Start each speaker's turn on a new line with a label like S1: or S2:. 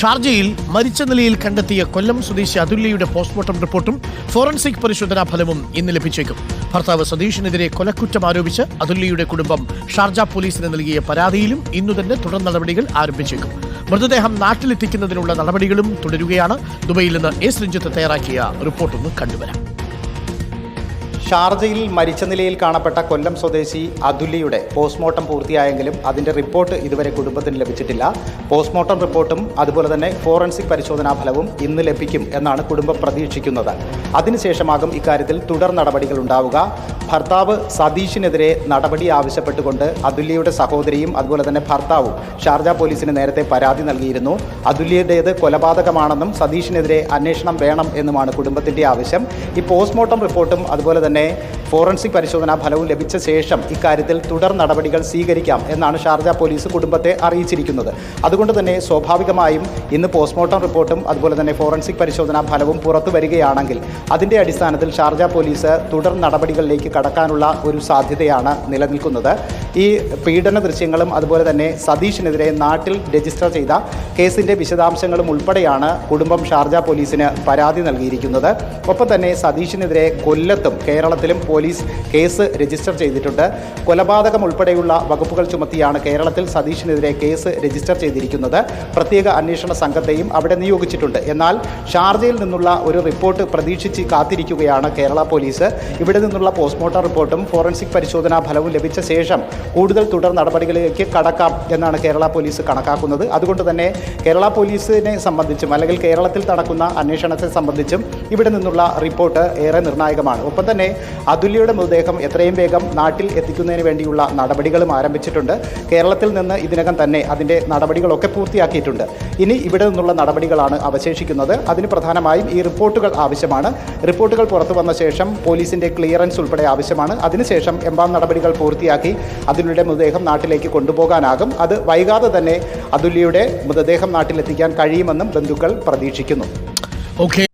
S1: ഷാർജയിൽ മരിച്ച നിലയിൽ കണ്ടെത്തിയ കൊല്ലം സ്വദേശി അതുല്യയുടെ പോസ്റ്റ്മോർട്ടം റിപ്പോർട്ടും ഫോറൻസിക് പരിശോധനാ ഫലവും ഇന്ന് ലഭിച്ചേക്കും. ഭർത്താവ് സതീഷിനെതിരെ കൊലക്കുറ്റം ആരോപിച്ച് അതുല്യയുടെ കുടുംബം ഷാർജ പോലീസിന് നൽകിയ പരാതിയിലും ഇന്നു തന്നെ തുടർ നടപടികൾ ആരംഭിച്ചേക്കും. മൃതദേഹം നാട്ടിലെത്തിക്കുന്നതിനുള്ള നടപടികളും തുടരുകയാണ്. ദുബൈയിൽ നിന്ന് എസ്. രഞ്ജിത്ത് തയ്യാറാക്കിയ റിപ്പോർട്ടൊന്ന് കണ്ടുവരാം.
S2: ഷാർജയിൽ മരിച്ച നിലയിൽ കാണപ്പെട്ട കൊല്ലം സ്വദേശി അതുല്യയുടെ പോസ്റ്റ്മോർട്ടം പൂർത്തിയായെങ്കിലും അതിന്റെ റിപ്പോർട്ട് ഇതുവരെ കുടുംബത്തിന് ലഭിച്ചിട്ടില്ല. പോസ്റ്റ്മോർട്ടം റിപ്പോർട്ടും അതുപോലെ തന്നെ ഫോറൻസിക് പരിശോധനാ ഫലവും ഇന്ന് ലഭിക്കും എന്നാണ് കുടുംബം പ്രതീക്ഷിക്കുന്നത്. അതിനുശേഷമാകും ഇക്കാര്യത്തിൽ തുടർ നടപടികൾ ഉണ്ടാവുക. ഭർത്താവ് സതീഷിനെതിരെ നടപടി ആവശ്യപ്പെട്ടുകൊണ്ട് അതുല്യയുടെ സഹോദരിയും അതുപോലെ തന്നെ ഭർത്താവും ഷാർജ പോലീസിന് നേരത്തെ പരാതി നൽകിയിരുന്നു. അതുല്യയുടേത് കൊലപാതകമാണെന്നും സതീഷിനെതിരെ അന്വേഷണം വേണം എന്നുമാണ് കുടുംബത്തിന്റെ ആവശ്യം. ഈ പോസ്റ്റ്മോർട്ടം റിപ്പോർട്ടും അതുപോലെ തന്നെ અને ഫോറൻസിക് പരിശോധനാ ഫലവും ലഭിച്ച ശേഷം ഇക്കാര്യത്തിൽ തുടർ നടപടികൾ സ്വീകരിക്കാം എന്നാണ് ഷാർജ പോലീസ് കുടുംബത്തെ അറിയിച്ചിരിക്കുന്നത്. അതുകൊണ്ട് തന്നെ സ്വാഭാവികമായും ഇന്ന് പോസ്റ്റ്മോർട്ടം റിപ്പോർട്ടും അതുപോലെ തന്നെ ഫോറൻസിക് പരിശോധനാ ഫലവും പുറത്തു വരികയാണെങ്കിൽ അതിന്റെ അടിസ്ഥാനത്തിൽ ഷാർജ പോലീസ് തുടർ നടപടികളിലേക്ക് കടക്കാനുള്ള ഒരു സാധ്യതയാണ് നിലനിൽക്കുന്നത്. ഈ പീഡന ദൃശ്യങ്ങളും അതുപോലെ തന്നെ സതീഷിനെതിരെ നാട്ടിൽ രജിസ്റ്റർ ചെയ്ത കേസിന്റെ വിശദാംശങ്ങളും ഉൾപ്പെടെയാണ് കുടുംബം ഷാർജ പോലീസിന് പരാതി നൽകിയിരിക്കുന്നത്. ഒപ്പം തന്നെ സതീഷിനെതിരെ കൊല്ലത്തും കേരളത്തിലും പോലീസ് കേസ് രജിസ്റ്റർ ചെയ്തിട്ടുണ്ട്. കൊലപാതകം ഉൾപ്പെടെയുള്ള വകുപ്പുകൾ ചുമത്തിയാണ് കേരളത്തിൽ സതീഷിനെതിരെ കേസ് രജിസ്റ്റർ ചെയ്തിരിക്കുന്നത്. പ്രത്യേക അന്വേഷണ സംഘത്തെയും അവിടെ നിയോഗിച്ചിട്ടുണ്ട്. എന്നാൽ ഷാർജയിൽ നിന്നുള്ള ഒരു റിപ്പോർട്ട് പ്രതീക്ഷിച്ച് കാത്തിരിക്കുകയാണ് കേരള പോലീസ്. ഇവിടെ നിന്നുള്ള പോസ്റ്റ്മോർട്ടം റിപ്പോർട്ടും ഫോറൻസിക് പരിശോധനാ ഫലവും ലഭിച്ച ശേഷം കൂടുതൽ തുടർ നടപടികളിലേക്ക് കടക്കാം എന്നാണ് കേരള പോലീസ് കണക്കാക്കുന്നത്. അതുകൊണ്ട് തന്നെ കേരള പോലീസിനെ സംബന്ധിച്ചും അല്ലെങ്കിൽ കേരളത്തിൽ നടക്കുന്ന അന്വേഷണത്തെ സംബന്ധിച്ചും ഇവിടെ നിന്നുള്ള റിപ്പോർട്ട് ഏറെ നിർണായകമാണ്. ഒപ്പം തന്നെ അതുല്യയുടെ മൃതദേഹം എത്രയും വേഗം നാട്ടിൽ എത്തിക്കുന്നതിന് വേണ്ടിയുള്ള നടപടികളും ആരംഭിച്ചിട്ടുണ്ട്. കേരളത്തിൽ നിന്ന് ഇതിനകം തന്നെ അതിന്റെ നടപടികളൊക്കെ പൂർത്തിയാക്കിയിട്ടുണ്ട്. ഇനി ഇവിടെ നിന്നുള്ള നടപടികളാണ് അവശേഷിക്കുന്നത്. അതിന് പ്രധാനമായും ഈ റിപ്പോർട്ടുകൾ ആവശ്യമാണ്. റിപ്പോർട്ടുകൾ പുറത്തു വന്ന ശേഷം പോലീസിന്റെ ക്ലിയറൻസ് ഉൾപ്പെടെ ആവശ്യമാണ്. അതിനുശേഷം എംബാം നടപടികൾ പൂർത്തിയാക്കി അതുല്യയുടെ മൃതദേഹം നാട്ടിലേക്ക് കൊണ്ടുപോകാനാകും. അത് വൈകാതെ തന്നെ അതുല്യയുടെ മൃതദേഹം നാട്ടിലെത്തിക്കാൻ കഴിയുമെന്നും ബന്ധുക്കൾ പ്രതീക്ഷിക്കുന്നു.
S1: ഓക്കെ